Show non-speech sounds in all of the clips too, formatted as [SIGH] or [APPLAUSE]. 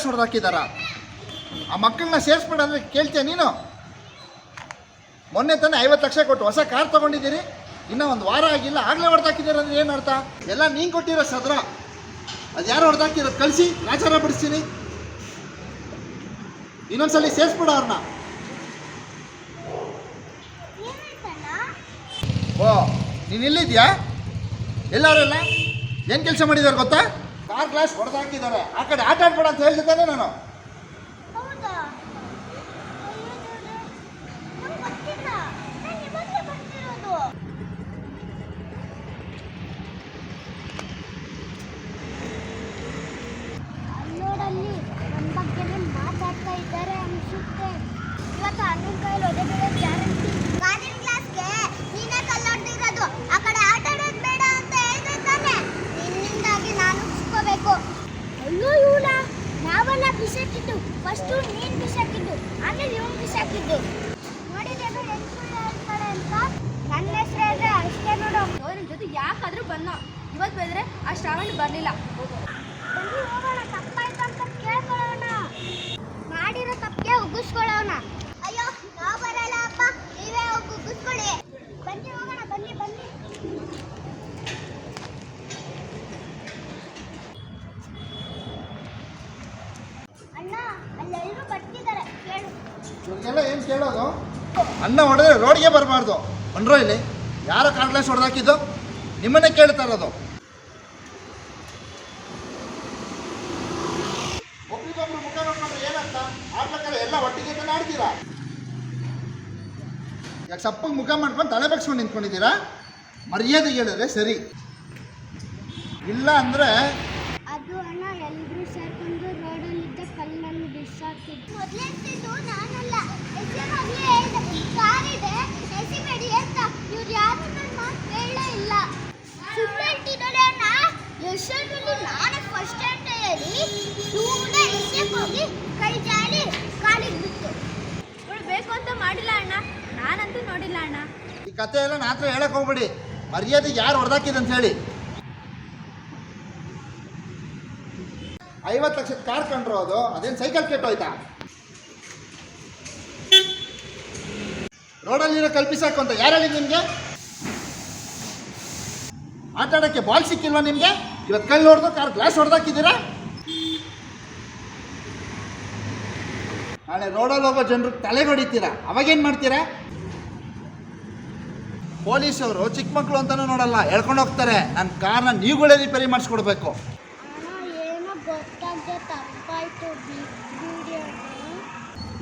Class ಹೊಡೆದಾಕಿದಾರ ಆ ಮಕ್ಕಳನ್ನ ಸೇರಿಸ್ಬೇಡ ಅಂದರೆ ಕೇಳ್ತೀಯ ನೀನು? ಮೊನ್ನೆ ತಾನೇ ಐವತ್ತು ಲಕ್ಷ ಕೊಟ್ಟು ಹೊಸ ಕಾರ್ ತೊಗೊಂಡಿದ್ದೀರಿ. ಇನ್ನೂ ಒಂದು ವಾರ ಆಗಿಲ್ಲ, ಆಗಲೇ ಹೊಡೆದಾಕಿದ್ದೀರ ಅಂದ್ರೆ ಏನು ಅರ್ಥ? ಎಲ್ಲ ನೀನು ಕೊಟ್ಟಿರೋ ಸದ್ರ. ಅದು ಯಾರು ಹೊಡೆದಾಕಿರೋದು ಕಳಿಸಿ ಲಾಚಾರ ಬಿಡಿಸ್ತೀನಿ. ಇನ್ನೊಂದ್ಸಲ ಸೇರಿಸ್ಬಿಡ ಅವ್ರನ್ನ ಓ, ನೀನು ಇಲ್ಲಿದ್ಯಾ? ಎಲ್ಲವರೆಲ್ಲ ಏನು ಕೆಲಸ ಮಾಡಿದಾರೆ ಗೊತ್ತಾ? ಕಾರ್ ಗ್ಲಾಸ್ ಹೊಡೆದಾಕಿದ್ದಾರೆ. ಆ ಕಡೆ ಆಟ ಆಡ್ಬೇಡ ಅಂತ ಹೇಳ್ತಿದ್ದಾನೆ ನಾನು. ಮಾತಾಡ್ತಾ ಇದ್ದಾರೆ ಅನ್ಸುತ್ತೆ. ಇವತ್ತು ಅಣ್ಣನ ಕೈಯಲ್ಲಿ ಒದೆ ಬೀಳೋದು ಗ್ಯಾರಂಟಿ ಕಾರಿನ ಕ್ಲಾಸ್ಗೆ ನೀನೇ ಕಲ್ಲೊಡ್ದಿರೋದು ಆ ಕಡೆ ಆಟ ಆಡೋದು ಬೇಡ ಅಂತ ಹೇಳ್ದೆ ತಾನೆ ನಿನ್ನಿಂದಾಗಿ ನಾನು ಉಳಿಸ್ಕೋಬೇಕು ಅಯ್ಯೋ ಇವನ ನಾವಲ್ಲ ಬಿಸಾಕಿದ್ದು. ಫಸ್ಟು ನೀನ್ ಬಿಸಾಕಿದ್ದು. ಆಮೇಲೆ ಇವನ್ ಬಿಸಾಕಿದ್ದು. ನೋಡಿದ್ರೆ ಸುಳ್ಳು ಅಂತ? ನನ್ನ ಹೆಸರು ಅಷ್ಟೇ ನೋಡು. ಅವ್ರ ಜೊತೆ ಯಾಕಾದ್ರೂ ಬಂದ. ಇವತ್ತು ಬೆಳೆದ್ರೆ ಆ ಶ್ರಾವಣ ಬರಲಿಲ್ಲ. ಹೋಗೋಣ ತಪ್ಪಾಯ್ತು ಅಂತ ಕೇಳ್ಕೊಳ್ಳೋಣ ಮಾಡಿರೋ ತಪ್ಪಿಗೆ ಉಗಿಸ್ಕೊಳ್ಳೋಣ ಅಯ್ಯೋ ನಾವು ಬರಲ್ಲ ಅಪ್ಪ ನೀವೇ ಹೋಗಿ ಉಗಿಸ್ಕೊಳ್ಳಿ ಬನ್ನಿ ಹೋಗೋಣ ಬನ್ನಿ ಬನ್ನಿ ಅಣ್ಣ ಅಲ್ಲೆಲ್ಲರೂ ಬರ್ತಿದ್ದಾರೆ ಕೇಳು ಇವ್ರಿಗೆಲ್ಲ ಏನು ಕೇಳೋದು ಅನ್ನ ಹೊಡೆದ್ರೆ ರೋಡ್ಗೆ ಬರಬಾರ್ದು. ಅನ್ರೋ ಇಲ್ಲಿ? ಯಾರ ಕಾರ್ ಗ್ಲಾಸ್ ಹೊಡೆದಾಕಿದ್ದು? ನಿಮ್ಮನ್ನೇ ಕೇಳ್ತಾ ಇರೋದು. ಒಬ್ರಿಗೊಬ್ರು ಮುಖ ಎಲ್ಲ ಒಟ್ಟಿಗೆ ಯಾಕೆ ಸಪ್ಪಗೆ ಮುಖ ಮಾಡ್ಕೊಂಡು ತಲೆ ಬಗ್ಸ್ಕೊಂಡು ನಿಂತ್ಕೊಂಡಿದ್ದೀರಾ? ಮರ್ಯಾದೆ ಹೇಳಿದ್ರೆ ಸರಿ. ಇಲ್ಲ ಅಂದರೆ ಅದು ಅಣ್ಣ ಎಲ್ಲರೂ ಸೇರ್ಕೊಂಡು ರೋಡಲ್ಲಿದ್ದ ಕಲ್ಲನ್ನು ಬಿಸಾಕಿದ್ದು ಮೊದಲೆತ್ತಿದ್ದು ನಾನಲ್ಲ ಎಸೆವಾಗ್ಲೇ ಹೇಳ್ದೆ ಕಾರಿದೆ ಎಸಿಬೇಡಿ ಅಂತ ಇವ್ರು ಯಾರು ನನ್ನ ಮಾತು ಕೇಳೇ ಇಲ್ಲ ಸುಮ್ಮನೆ ಹೇಳ್ತಿದ್ದಾರೆ ಅಣ್ಣ ಎಷ್ಟೊಂದು ನಾನೇ ಫಸ್ಟ್ ಅಂತ ಹೇಳಿ ಸುಮ್ಮನೆ ಎಸೆಕ್ ಹೋಗಿ ಕೈ ಜಾರಿ ಕಾಲಿಗೆ ಬಿತ್ತು ಇವಳು ಬೇಕು ಅಂತ ಮಾಡಿಲ್ಲ ಅಣ್ಣ ನಾನಂತೂ ನೋಡಿಲ್ಲ ಅಣ್ಣ. ಈ ಕತೆ ಎಲ್ಲ ನಾತ್ರ ಹೇಳಕ್ ಹೋಗ್ಬೇಡಿ. ಮರ್ಯಾದೆ ಯಾರು ಹೊಡೆದಾಕಿದೆ ಅಂತ ಹೇಳಿ. ಐವತ್ತು ಲಕ್ಷದ ಕಾರ್ ಕಂಡ್ರು ಅದು, ಅದೇನು ಸೈಕಲ್ ಕೆಟ್ಟೋಯ್ತಾ ರೋಡಲ್ಲಿರೋ ಕಲ್ಪಿಸಾಕು ಅಂತ ಯಾರು ನಿಮಗೆ? ಆಟ ಆಡೋಕ್ಕೆ ಬಾಲ್ ಸಿಕ್ಕಿಲ್ವಾ ನಿಮಗೆ? ಇವತ್ತು ಕಲ್ಲು ಹೊಡೆದು ಕಾರ್ ಗ್ಲಾಸ್ ಹೊಡೆದಾಕಿದ್ದೀರಾ? ನಾಳೆ ರೋಡಲ್ಲಿ ಹೋಗೋ ಜನರು ತಲೆಗೆ ಹೊಡಿತೀರಾ ಅವಾಗೇನು ಮಾಡ್ತೀರಾ? ಪೊಲೀಸವರು ಚಿಕ್ಕ ಮಕ್ಕಳು ಅಂತಾನೂ ನೋಡಲ್ಲ, ಎಳ್ಕೊಂಡು ಹೋಗ್ತಾರೆ. ನನ್ನ ಕಾರ್ನ ನೀವುಗಳೇ ರಿಪೇರಿ ಮಾಡಿಸ್ಕೊಡ್ಬೇಕು. ಏನೋ ಗೊತ್ತಾಗದೆ ತಪ್ಪಾಯ್ತು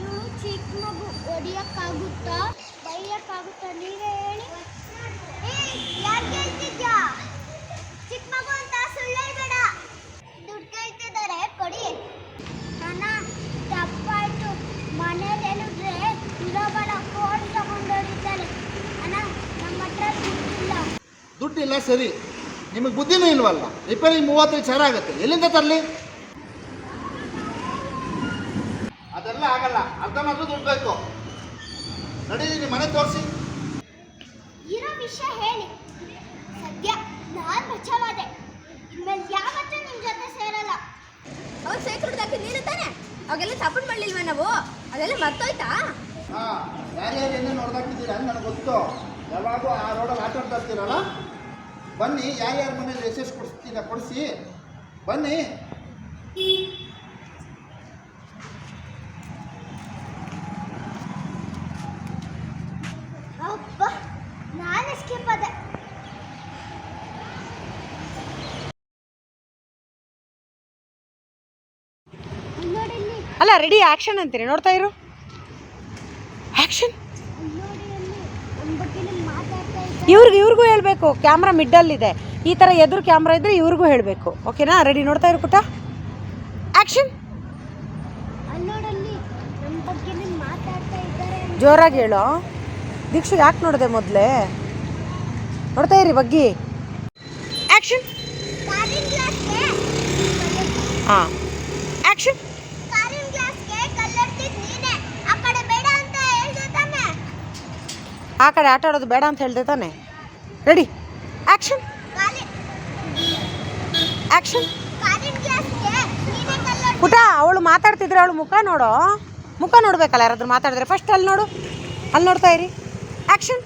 ಇವಳು ಚಿಕ್ಕ ಮಗು ಹೊಡಿಯಕ್ಕಾಗುತ್ತಾ ಬೈಯಕ್ಕಾಗುತ್ತಾ? ನೀವೇ ಹೇಳಿ. ಚಿಕ್ಕ ಮಗು ಅಂತ ಸುಳ್ಳು ಹೇಳ್ಬೇಡ ದುಡ್ಡು ಕೇಳ್ತಿದ್ದಾರೆ ಕೊಡಿ ಅಣ್ಣ ತಪ್ಪಾಯ್ತು ಮನೇಲಿ ಹೇಳಿದ್ರೆ ಇರೋ ಬೇಡ ಫೋನ್ ತಗೊಂಡು ಹೊಡಿತಾರೆ ಅಣ್ಣ ನಮ್ಮ ಹತ್ರ ದುಡ್ಡಿಲ್ಲ ದುಡ್ಡಿಲ್ಲ ಸರಿ. ನಿಮಗೆ ಬುದ್ಧಿನೂ ಇಲ್ವಲ್ಲ? ರಿಪೇರಿ ಮೂವತ್ತೈದು ಸಾವಿರ ಆಗುತ್ತೆ. ಎಲ್ಲಿಂದ ತರಲಿ? ಅದೆಲ್ಲ ಆಗಲ್ಲ. ಅರ್ಧನಾದ್ರೂ ದುಡ್ಡು ಬೇಕು. ನಡೀರಿ ಮನೆ ತೋರಿಸಿ. ಇರೋ ವಿಷಯ ಹೇಳಿ. ಸದ್ಯ ನಾನು ಬಚಾವಾದೆ ಇನ್ಮೇಲೆ ಯಾವತ್ತೂ ನಿಮ್ಮ ಜೊತೆ ಸೇರಲ್ಲ. ಅವ್ರು ಸೇರ್ಕೊಂಡು ಹಾಕಿ ನೀನು ತಾನೆ? ಅವಾಗೆಲ್ಲ ಸಪೋರ್ಟ್ ಮಾಡಲಿಲ್ವಾ ನಾವು? ಅದೆಲ್ಲ ಮರ್ತೋಯ್ತಾ? ಹಾಂ ಯಾರ್ಯಾರು ಏನೇನು ಹೊಡೆದಾಕಿದ್ದೀರಾ ಅಂತ ನನಗೆ ಗೊತ್ತು. ಯಾವಾಗೂ ಆ ರೋಡಲ್ಲಿ ಆಟ ಆಡ್ತಾ ಇರ್ತೀರಲ್ಲ? ಬನ್ನಿ ಯಾರ್ಯಾರ ಮನೇಲಿ ಎಸ್ಎಸ್ ಕೊಡಿಸ್ತೀರಾ ಕೊಡಿಸಿ. ಬನ್ನಿ. ಅಪ್ಪ ನಾನು ಎಸ್ಕೇಪ್ ಆದೆ. ನೋಡಿ ಅಲ್ಲ ರೆಡಿ ಆ್ಯಕ್ಷನ್ ಅಂತೀರಿ ನೋಡ್ತಾ ಇರು. ಆ್ಯಕ್ಷನ್ ನೋಡಿ ಅಲ್ಲಿ ನಮ್ಮ ಬಗ್ಗೆ ಮಾತಾಡ್ತಾ ಇದ್ದಾರೆ ಇವ್ರಿಗೆ ಇವ್ರಿಗೂ ಹೇಳಬೇಕು. ಕ್ಯಾಮ್ರಾ ಮಿಡ್ಡಲ್ಲಿದೆ ಈ ಥರ ಎದುರು ಕ್ಯಾಮ್ರಾ ಇದ್ದರೆ ಇವ್ರಿಗೂ ಹೇಳಬೇಕು. ಓಕೆನಾ? ರೆಡಿ ನೋಡ್ತಾ ಇರು ಪುಟ್ಟ. ಆ್ಯಕ್ಷನ್ ಜೋರಾಗಿ ಹೇಳು. ದೀಕ್ಷು ಯಾಕೆ ನೋಡಿದೆ ಮೊದಲೇ? ನೋಡ್ತಾ ಇರಿ ಬಗ್ಗಿ. ಆ್ಯಕ್ಷನ್ ಹಾಂ. ಆ್ಯಕ್ಷನ್ ಕಾರಿನ ಗ್ಲಾಸ್ಗೆ ಕಲ್ಲರ್ತಿದ್ ನೀನೆ ಆ ಕಡೆ ಬೇಡ ಅಂತ ಹೇಳ್ದೆ ತಾನೆ ಆ ಕಡೆ ಆಟ ಆಡೋದು ಬೇಡ ಅಂತ ಹೇಳಿದೆ ತಾನೆ. ರೆಡಿ ಆ್ಯಕ್ಷನ್ ಆಕ್ಷನ್ ಆ್ಯಕ್ಷನ್ ಪುಟ ಅವಳು ಮಾತಾಡ್ತಿದ್ರೆ ಅವಳು ಮುಖ ನೋಡು? ಮುಖ ನೋಡ್ಬೇಕಲ್ಲ ಯಾರಾದ್ರೂ ಮಾತಾಡಿದ್ರೆ? ಫಸ್ಟ್ ಅಲ್ಲಿ ನೋಡು. ಅಲ್ಲಿ ನೋಡ್ತಾ ಇರಿ. Action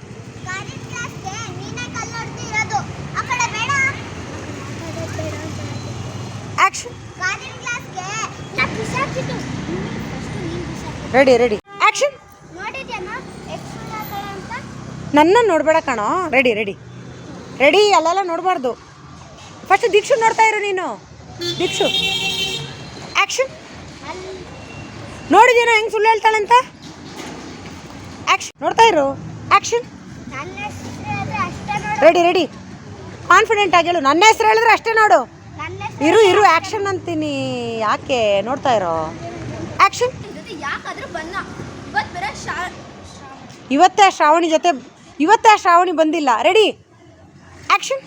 action ready ready action ನನ್ನ ನೋಡಬೇಡ ಕಣೋ. Ready ready. ರೆಡಿ ಅಲ್ಲೆಲ್ಲ ನೋಡಬಾರ್ದು. ಫಸ್ಟ್ ದೀಕ್ಷು ನೋಡ್ತಾ ಇರು ನೀನು. ದೀಕ್ಷು. ಆ್ಯಕ್ಷನ್ ನೋಡಿದೀನ ಹೆಂಗೆ ಸುಳ್ಳು ಹೇಳ್ತಾಳಂತ? ಆ್ಯಕ್ಷನ್ ನೋಡ್ತಾ ಇರು. Action ready ready. ಕಾನ್ಫಿಡೆಂಟ್ ಆಗಿ ಹೇಳು. ನನ್ನ ಹೆಸರು ಹೇಳಿದ್ರೆ ಅಷ್ಟೇ ನೋಡು. ಇರು ಇರು ಆ್ಯಕ್ಷನ್ ಅಂತೀನಿ. ಯಾಕೆ ನೋಡ್ತಾ ಇರೋ? ಆ್ಯಕ್ಷನ್ ಇವತ್ತೇ ಶ್ರಾವಣಿ ಜೊತೆ ಇವತ್ತೇ ಶ್ರಾವಣಿ ಬಂದಿಲ್ಲ. ರೆಡಿ ಆ್ಯಕ್ಷನ್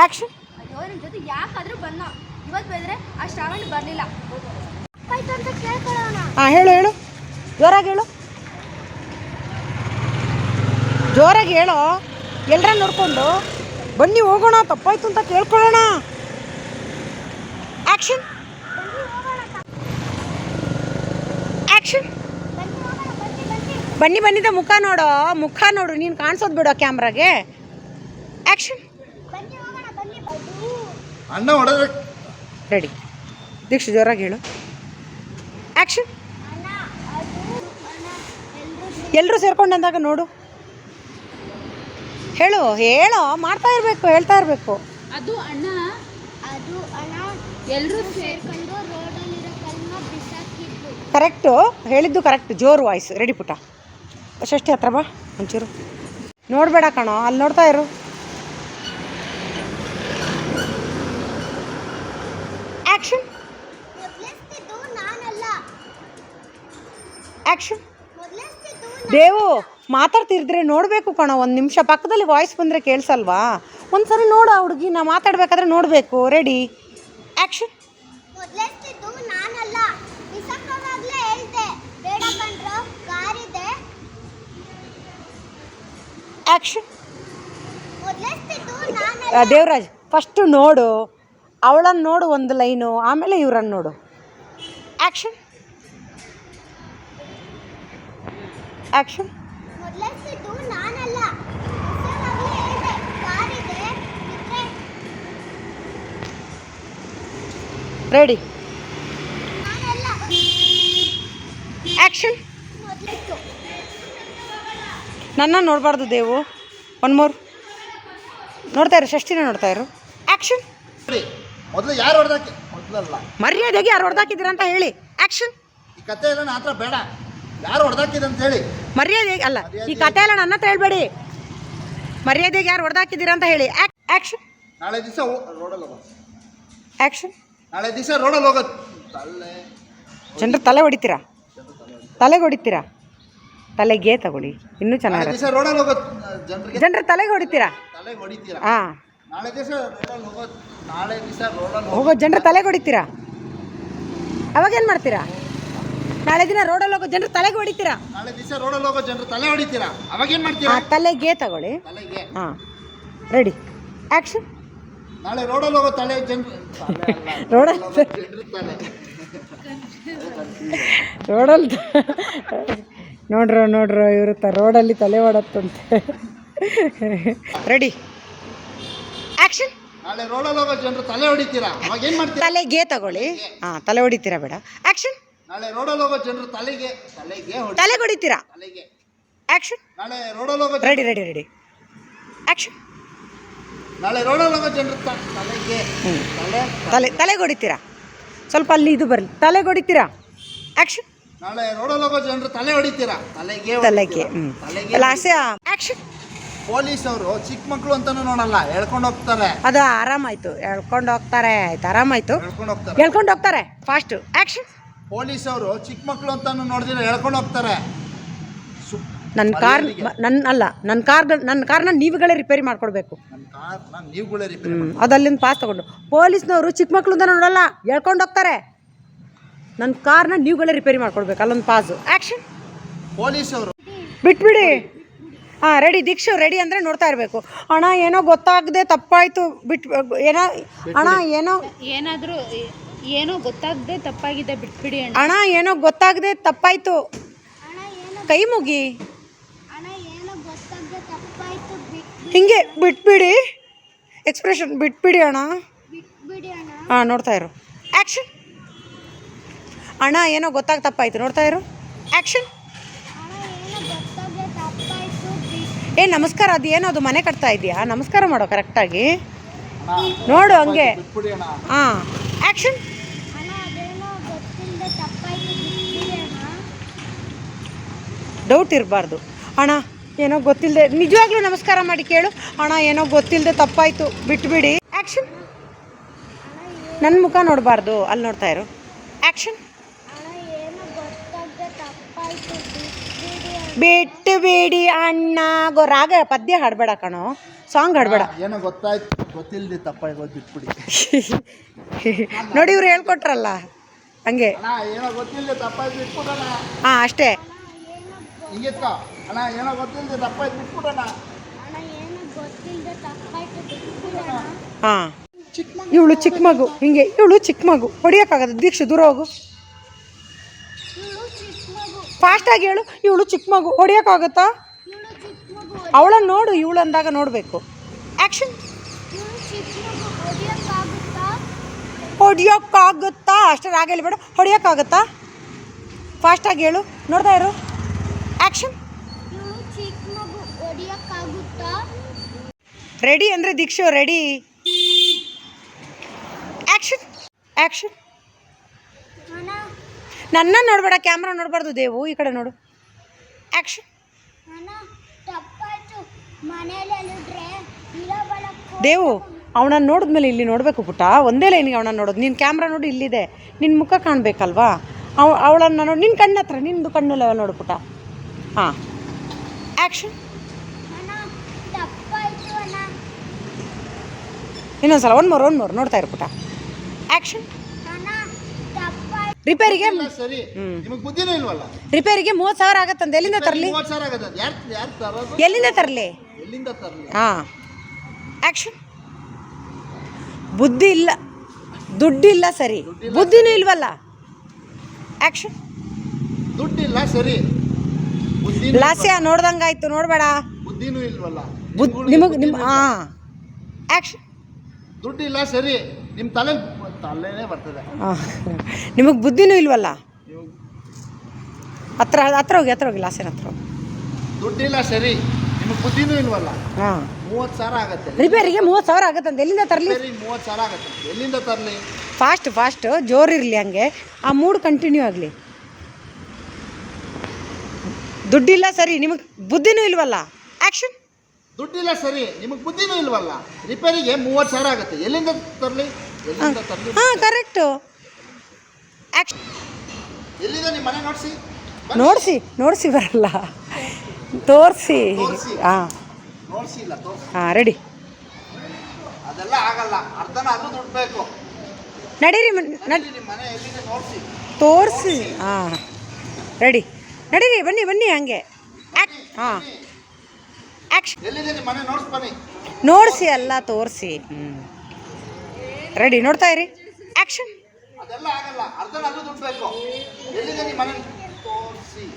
ಆ್ಯಕ್ಷನ್ ಅಯ್ಯೋ ಜೊತೆ ಯಾಕಾದ್ರೂ ಬನ್ನ. ಇವತ್ತು ಬೇರೆ ಆ ಶ್ರಾವಣಿ ಬರಲಿಲ್ಲ. ಆಯ್ತು ಅಂತ ಕೇಳ್ಕೊಳ್ಳೋಣ. ಹಾಂ ಹೇಳು ಹೇಳು. ಜೋರಾಗಿ ಹೇಳು. ಜೋರಾಗಿ ಹೇಳು. ಎಲ್ಲರ ನೋಡ್ಕೊಂಡು ಬನ್ನಿ ಹೋಗೋಣ ತಪ್ಪಾಯ್ತು ಅಂತ ಕೇಳ್ಕೊಳ್ಳೋಣ. ಆ್ಯಕ್ಷನ್ ಬನ್ನಿ ಹೋಗೋಣ ಆ್ಯಕ್ಷನ್ ಬನ್ನಿ ಬನ್ನಿ ಬನ್ನಿ ಬನ್ನಿ ಬನ್ನಿದ ಮುಖ ನೋಡೋ. ಮುಖ ನೋಡು ನೀನು ಕಾಣಿಸೋದು ಬಿಡು ಕ್ಯಾಮ್ರಾಗೆ. ಆ್ಯಕ್ಷನ್ ಬನ್ನಿ ಹೋಗೋಣ ಬನ್ನಿ ಅದು ಅಣ್ಣ ರೆಡಿ. ದೀಕ್ಷ ಜೋರಾಗಿ ಹೇಳು. ಆ್ಯಕ್ಷನ್ ಅಣ್ಣ ಅದು ಅಣ್ಣ ಎಲ್ಲರೂ ಸೇರ್ಕೊಂಡು ಸೇರ್ಕೊಂಡಂದಾಗ ನೋಡು. ಹೇಳು ಹೇಳೋ ಮಾಡ್ತಾ ಇರಬೇಕು ಹೇಳ್ತಾ ಇರಬೇಕು. ಅದು ಅಣ್ಣ. ಅದು ಅಣ್ಣ. ಎಲ್ಲರೂ ಸೇರ್ಕೊಂಡು ಕರೆಕ್ಟು, ಹೇಳಿದ್ದು ಕರೆಕ್ಟ್, ಜೋರು ವಾಯ್ಸ್ ರೆಡಿ ಪುಟ. ಷಷ್ಠಿ ಹತ್ರ ಬಾ, ಒಂಚೂರು. ನೋಡಬೇಡ ಕಣೋ, ಅಲ್ಲಿ ನೋಡ್ತಾ ಇರು. ಆ್ಯಕ್ಷನ್ ಆ್ಯಕ್ಷನ್ ದೇವು ಮಾತಾಡ್ತಿದ್ರೆ ನೋಡಬೇಕು ಕಣೋ, ಒಂದು ನಿಮಿಷ ಪಕ್ಕದಲ್ಲಿ ವಾಯ್ಸ್ ಬಂದರೆ ಕೇಳಿಸಲ್ವಾ? ಒಂದ್ಸರಿ ನೋಡು ಆ ಹುಡುಗಿ, ನಾ ಮಾತಾಡ್ಬೇಕಾದ್ರೆ ನೋಡಬೇಕು ready action action Devaraj first ನೋಡು. ಅವಳನ್ನು ನೋಡು ಒಂದು ಲೈನು ಆಮೇಲೆ ಇವ್ರನ್ನ ನೋಡು. ಆ್ಯಕ್ಷನ್ ಆ್ಯಕ್ಷನ್ ರೆಡಿ ಆ್ಯಕ್ಷನ್ ನನ್ನ ನೋಡಬಾರ್ದು ದೇವು. One more. ನೋಡ್ತಾ ಇರು ಷಷ್ಠಿನ ನೋಡ್ತಾ ಇರು. ಆ್ಯಕ್ಷನ್ ಮೊದಲು ಯಾರು ಮೊದಲಲ್ಲ. ಮರ್ಯಾದೆಗೆ ಯಾರು ಹೊಡೆದಾಕಿದ್ದೀರ ಅಂತ ಹೇಳಿ. ಆ್ಯಕ್ಷನ್ ಈ ಕತೆ ಎಲ್ಲ ನನ್ನ ಹತ್ರ ಬೇಡ. ಯಾರು ಹೊಡೆದಾಕಿದೆ ಅಂತ ಹೇಳಿ. ಮರ್ಯಾದೆಗೆ ಅಲ್ಲ ಈ ಕತೆ ಎಲ್ಲ ನನ್ನ ಹತ್ರ ಹೇಳ್ಬೇಡಿ. ಮರ್ಯಾದೆಗೆ ಯಾರು ಹೊಡೆದಾಕಿದ್ದೀರ ಅಂತ ಹೇಳಿ. ಆ್ಯಕ್ಷನ್ ನಾಳೆ ದಿವಸ ರೋಡಲ್ಲಿ ಹೋಗೋದು ಆ್ಯಕ್ಷನ್ ನಾಳೆ ದಿವಸ ರೋಡಲ್ಲಿ ಹೋಗೋದು ತಲೆ ಜನರು ತಲೆ ಹೊಡಿತೀರಾ? ತಲೆಗೆ ಹೊಡಿತೀರಾ? ತಲೆಗೆ ತಗೊಳ್ಳಿ. ಇನ್ನೂ ಚೆನ್ನಾಗಿರುತ್ತೆ ಜನರು ತಲೆಗೆ ಹೊಡಿತೀರಾ? ಹಾಂ. ಹೋಗೋ ಜನರ ತಲೆಗೆ ಹೊಡಿತೀರಾ? ಅವಾಗ ಏನು ಮಾಡ್ತೀರಾ? ನಾಳೆ ದಿನ ರೋಡಲ್ಲಿ ಹೋಗೋ ಜನರು ತಲೆಗೆ ಹೊಡಿತೀರಾ? ನಾಳೆ ದಿವಸ ರೋಡಲ್ಲಿ ಹೋಗೋ ಜನರು ತಲೆ ಹೊಡಿತೀರಾ? ಅವಾಗ ಏನು ಮಾಡ್ತೀರಾ? ತಲೆಗೆ ತಗೊಳ್ಳಿ. ತಲೆಗೆ. ಹಾಂ. ರೆಡಿ. ಆ್ಯಕ್ಷನ್ ನಾಳೆ ರೋಡಲ್ಲಿ ಹೋಗೋ ತಲೆ [LAUGHS] ಜನರು ರೋಡಲ್ಲಿ ರೋಡಲ್ಲಿ ನೋಡ್ರೋ ನೋಡ್ರ ಇವರು ತ ರೋಡಲ್ಲಿ ತಲೆ ಓಡತ್ತಂತೆ ರೆಡಿ? ಆಕ್ಷನ್? ಜನರು ತಲೆ ಹೊಡಿತೀರಾ? ತಲೆಗೆ ತಗೊಳ್ಳಿ. ಹಾಂ ತಲೆ ಹೊಡಿತೀರಾ ಬೇಡ. ಆಕ್ಷನ್? ನಾಳೆ ರೋಡಲ್ಲಿ ಹೋಗೋ ಜನರು ತಲೆಗೆ ತಲೆಗೆ ತಲೆಗೆ ಹೊಡಿತೀರಾ? ತಲೆಗೆ. ಆ್ಯಕ್ಷನ್ ನಾಳೆ ರೋಡಲ್ಲಿ ಹೋಗೋ ರೆಡಿ ರೆಡಿ ರೆಡಿ. ಆಕ್ಷನ್? ನಾಳೆ ರೋಡಲ್ಲಿ ಹೋಗೋ ಜನರು ತಲೆಗೆ. ತಲೆ ತಲೆ ತಲೆಗೆ ಹೊಡಿತೀರಾ? ಸ್ವಲ್ಪ ಅಲ್ಲಿ ಇದು ಬರಲಿ. ತಲೆಗೆ ಹೊಡಿತೀರಾ? ಆ್ಯಕ್ಷನ್ ನಾಳೆ ರೋಡಲ್ಲೋಗೋ ಜನರು ತಲೆ ಹೊಡಿತೀರಾ? ತಲೆಗೆ ತಲೆಗೆ. ತಲೆಗೆ ಲಾಸ್ಯ ಆ್ಯಕ್ಷನ್ ಪೊಲೀಸ್ ಅವರು ಚಿಕ್ಕ ಮಕ್ಕಳು ಅಂತಾನು ನೋಡಲ್ಲ ಎಳ್ಕೊಂಡು ಹೋಗ್ತಾರೆ. ಅದು ಆರಾಮಾಯ್ತು ಎಳ್ಕೊಂಡು ಹೋಗ್ತಾರೆ ಆಯ್ತು ಆರಾಮಾಯ್ತು. ಹೇಳ್ಕೊಂಡು ಹೋಗ್ತಾರೆ. ಎಳ್ಕೊಂಡು ಹೋಗ್ತಾರೆ ಫಾಸ್ಟ್ ಆಕ್ಷನ್ ಪೊಲೀಸ್ ಅವರು ಚಿಕ್ಕ ಮಕ್ಕಳು ಅಂತಾನು ನೋಡಿದ್ರೆ ಹೇಳ್ಕೊಂಡು ಹೋಗ್ತಾರೆ. ಸು- ನನ್ನ ಕಾರ್ ನನ್ನ ಅಲ್ಲ ನನ್ನ ಕಾರ್ ನನ್ನ ಕಾರ್ನ ನೀವುಗಳೇ ರಿಪೇರಿ ಮಾಡ್ಕೊಡ್ಬೇಕು. ಅದಲ್ಲಿಂದ ಕಾರ್ ನಾನು ನೀವುಗಳೇ ರಿಪೇರಿ ಹ್ಞೂ ಅದು ಅಲ್ಲಿಂದ ಪಾಸ್ ತಗೊಂಡು. ಪೊಲೀಸ್ನವರು ಚಿಕ್ಕ ಮಕ್ಕಳು ಅಂತ ನೋಡಲ್ಲ ಹೇಳ್ಕೊಂಡು ಹೋಗ್ತಾರೆ. ನನ್ನ ಕಾರ್ನ ನೀವುಗಳೇ ರಿಪೇರಿ ಮಾಡ್ಕೊಡ್ಬೇಕು ಅಲ್ಲೊಂದು ಪಾಸು. ಆ್ಯಕ್ಷನ್ ಪೊಲೀಸ್ ಅವರು ಬಿಟ್ಬಿಡಿ. ಹಾಂ ರೆಡಿ ದೀಕ್ಷು ರೆಡಿ ಅಂದರೆ ನೋಡ್ತಾ ಇರಬೇಕು. ಅಣ್ಣ ಏನೋ ಗೊತ್ತಾಗದೆ ತಪ್ಪಾಯಿತು ಬಿಟ್ಟು ಏನೋ ಅಣ್ಣ ಏನೋ ಏನಾದರೂ ಏನೋ ಗೊತ್ತಾಗದೆ ತಪ್ಪಾಗಿದೆ ಬಿಟ್ಬಿಡಿ ಅಣ್ಣ. ಅಣ್ಣ ಏನೋ ಗೊತ್ತಾಗದೆ ತಪ್ಪಾಯಿತು. ಅಣ್ಣ ಏನೋ ಕೈ ಮುಗಿ. ಅಣ್ಣ ಏನೋ ಗೊತ್ತಾಗದೆ ತಪ್ಪಾಯ್ತು ಬಿಟ್ ಹಿಂಗೆ ಬಿಟ್ಬಿಡಿ. ಎಕ್ಸ್ಪ್ರೆಷನ್ ಬಿಟ್ಬಿಡಿ ಅಣ್ಣ. ಬಿಟ್ಬಿಡಿ ಅಣ್ಣ. ಹಾಂ ನೋಡ್ತಾ ಇರು. ಆ್ಯಕ್ಷನ್ ಅಣ್ಣ ಏನೋ ಗೊತ್ತಾಗ ತಪ್ಪಾಯಿತು, ನೋಡ್ತಾ ಇರು. ಆ್ಯಕ್ಷನ್ ಏ, ನಮಸ್ಕಾರ, ಅದು ಏನೋ, ಅದು ಮನೆ ಕಟ್ತಾ ಇದೆಯಾ? ನಮಸ್ಕಾರ ಮಾಡೋ ಕರೆಕ್ಟಾಗಿ ನೋಡು ಹಂಗೆ. ಹಾಂ. ಆ್ಯಕ್ಷನ್ ಡೌಟ್ ಇರಬಾರ್ದು. ಅಣ್ಣ, ಏನೋ ಗೊತ್ತಿಲ್ಲದೆ ನಿಜವಾಗ್ಲೂ ನಮಸ್ಕಾರ ಮಾಡಿ ಕೇಳು. ಅಣ್ಣ, ಏನೋ ಗೊತ್ತಿಲ್ಲದೆ ತಪ್ಪಾಯಿತು, ಬಿಟ್ಬಿಡಿ. ಆ್ಯಕ್ಷನ್ ನನ್ನ ಮುಖ ನೋಡಬಾರ್ದು, ಅಲ್ಲಿ ನೋಡ್ತಾ ಇರು. ಆ್ಯಕ್ಷನ್ ಅಣ್ಣ ಏನೋ ಗೊತ್ತಾಗದೆ ತಪ್ಪಾಯ್ತು ಬಿಟ್ಬಿಡಿ ಅಣ್ಣ ಬಿಟ್ಟು ಬಿಡಿ ಅಣ್ಣ. ಗೋ ರಾಗ ಪದ್ಯ ಹಾಡಬೇಡ ಕಣೋ. ಸಾಂಗ್ ಹಾಡಬೇಡ. ಏನೋ ಗೊತ್ತಾಯ್ತು. ಗೊತ್ತಿಲ್ಲದೆ ತಪ್ಪಾಗಿ ಬಿಟ್ಬಿಡಿ. [LAUGHS] ನೋಡಿ ಇವ್ರು ಹೇಳ್ಕೊಟ್ರಲ್ಲ. ಹಂಗೆ. ಅಣ್ಣ ಏನೋ ಗೊತ್ತಿಲ್ಲದೆ ತಪ್ಪಾಯ್ತು ಬಿಟ್ಬಿಡೋಣ. ಹಾಂ ಅಷ್ಟೇ. ಹಾ ಅಣ್ಣ ಏನೋ ಗೊತ್ತಿಲ್ಲದೆ ಬಿಟ್ಬಿಡೋಣ. ಬಿಟ್ಬಿಡಿ ಅಣ್ಣ ಹಾಂ. ಇವಳು ಚಿಕ್ಕ ಮಗು. ಹಿಂಗೆ ಇವಳು ಚಿಕ್ಕ ಮಗು. ಹೊಡಿಯೋಕ್ಕಾಗದ. ದೀಕ್ಷೆ ದೂರ ಹೋಗು. ಫಾಸ್ಟಾಗಿ ಹೇಳು. ಇವಳು ಚಿಕ್ಕ ಮಗು. ಹೊಡೆಯೋಕ್ಕಾಗುತ್ತಾ ಅವಳನ್ನು ನೋಡು. ಇವಳು ಅಂದಾಗ ನೋಡಬೇಕು. ಆ್ಯಕ್ಷನ್ ಹೊಡಿಯೋಕ್ಕಾಗುತ್ತಾ? ಅಷ್ಟೇ ರಾಗ ಹೇಳ್ಬೇಡ ಹೊಡಿಯೋಕ್ಕಾಗುತ್ತಾ? ಫಾಸ್ಟಾಗಿ ಹೇಳು. ನೋಡ್ತಾ ಇರು. ಆ್ಯಕ್ಷನ್ ರೆಡಿ ಅಂದರೆ ದೀಕ್ಷು ರೆಡಿ ಆ್ಯಕ್ಷನ್ ಆ್ಯಕ್ಷನ್ ನನ್ನ ನೋಡಬೇಡ ಕ್ಯಾಮ್ರಾ ನೋಡಬಾರ್ದು ದೇವು ಈ ಕಡೆ ನೋಡು. ಆ್ಯಕ್ಷನ್ ದೇವು ಅವನನ್ನು ನೋಡಿದ್ಮೇಲೆ ಇಲ್ಲಿ ನೋಡಬೇಕು ಪುಟ್ಟ. ಒಂದೇ ಲೈನಿಗೆ ಅವನನ್ನು ನೋಡೋದು. ನಿನ್ನ ಕ್ಯಾಮ್ರಾ ನೋಡಿ ಇಲ್ಲಿದೆ. ನಿನ್ನ ಮುಖ ಕಾಣಬೇಕಲ್ವಾ? ಅವ ಅವಳನ್ನು ನೋಡಿ ನಿನ್ನ ಕಣ್ಣ ಹತ್ರ ನಿನ್ನದು ಕಣ್ಣು ಲೆವೆಲ್ ನೋಡು ಪುಟ್ಟ. ಹಾಂ. ಆ್ಯಕ್ಷನ್ ಇನ್ನೊಂದ್ಸಲ ಒಂದು ಮೂರು ಒನ್ ಮೋರ್ ಒನ್ ಮೋರ್ ನೋಡ್ತಾ ಇರು ಪುಟ್ಟ. ಆ್ಯಕ್ಷನ್ ರಿಪೇರಿಗೆ ಸರಿ. ನಿಮಗೆ ಬುದ್ಧಿನೂ ಇಲ್ವಲ್ಲ? ರಿಪೇರಿಗೆ ಮೂವತ್ತು ಸಾವಿರ ಆಗತ್ತಂತ ಎಲ್ಲಿಂದ ತರಲಿ? ಮೂವತ್ತು ಸಾವಿರ ಆಗತ್ತೆ. ಯಾರು ಯಾರು ತರೋದು? ಎಲ್ಲಿಂದ ತರಲಿ? ಎಲ್ಲಿಂದ ತರಲಿ? ಹಾಂ. ಆ್ಯಕ್ಷನ್ ಬುದ್ಧಿ ಇಲ್ಲ. ದುಡ್ಡಿಲ್ಲ ಸರಿ. ಬುದ್ಧಿನೂ ಇಲ್ವಲ್ಲ? ಆ್ಯಕ್ಷನ್ ದುಡ್ಡಿಲ್ಲ ಸರಿ. ಲಾಸ್ಯ ನೋಡ್ದಂಗಾಯ್ತು ನೋಡಬೇಡ. ಬುದ್ಧಿನೂ ಇಲ್ವಲ್ಲ. ನಿಮಗೆ ನಿಮ್ಮ ಹಾಂ. ಆ್ಯಕ್ಷನ್ ದುಡ್ಡಿಲ್ಲ ಸರಿ. ನಿಮ್ಮ ತಲೆ ನಿಮಗೆ ಬುದ್ಧಿನೂ ಇಲ್ವಲ್ಲ? ಹತ್ರ ಹತ್ರ ಹೋಗಿ ಹತ್ರ ಹೋಗಿ ಲಾಸಿನ ಹತ್ರ ಹೋಗಿ. ದುಡ್ಡಿಲ್ಲ ಸರಿ ನಿಮಗೆ ಬುದ್ಧಿನೂ ಇಲ್ವಲ್ಲ? ಹಾಂ. ಮೂವತ್ತು ಸಾವಿರ ಆಗುತ್ತೆ. ರಿಪೇರಿಗೆ ಮೂವತ್ತು ಸಾವಿರ ಆಗತ್ತಂತೆ ಎಲ್ಲಿಂದ ತರಲಿ? ಮೂವತ್ತು ಸಾವಿರ ಆಗತ್ತೆ. ಎಲ್ಲಿಂದ ತರಲಿ? ಫಾಸ್ಟ್ ಫಾಸ್ಟ್ ಜೋರಿರಲಿ ಹಂಗೆ. ಆ ಮೂಡ್ ಕಂಟಿನ್ಯೂ ಆಗಲಿ. ದುಡ್ಡಿಲ್ಲ ಸರಿ ನಿಮಗೆ ಬುದ್ಧಿನೂ ಇಲ್ವಲ್ಲ? ಆ್ಯಕ್ಷನ್ ದುಡ್ಡಿಲ್ಲ ಸರಿ ನಿಮಗೆ ಬುದ್ಧಿನೂ ಇಲ್ವಲ್ಲ? ರಿಪೇರಿಗೆ ಮೂವತ್ತು ಸಾವಿರ ಆಗುತ್ತೆ. ಎಲ್ಲಿಂದ ತರಲಿ? ಹಾಂ ಕರೆಕ್ಟು ನೋಡಿಸಿ. ನೋಡಿಸಿ ಬರಲ್ಲ. ತೋರಿಸಿ. ಹಾಂ. ಹಾಂ ರೆಡಿ ನಡೀರಿ ತೋರಿಸಿ. ಹಾಂ. ರೆಡಿ ನಡೀರಿ ಬನ್ನಿ ಬನ್ನಿ ಹಂಗೆ. ಹಾಂ. ನೋಡಿಸಿ ಅಲ್ಲ ತೋರಿಸಿ. ಹ್ಞೂ ರೆಡಿ ನೋಡ್ತಾ ಇರಿ. ಆ್ಯಕ್ಷನ್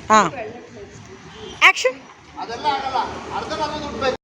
ಹಾಂ. ಆ್ಯಕ್ಷನ್ ಅದೆಲ್ಲ ಆಗಲ್ಲ ಅರ್ಧನ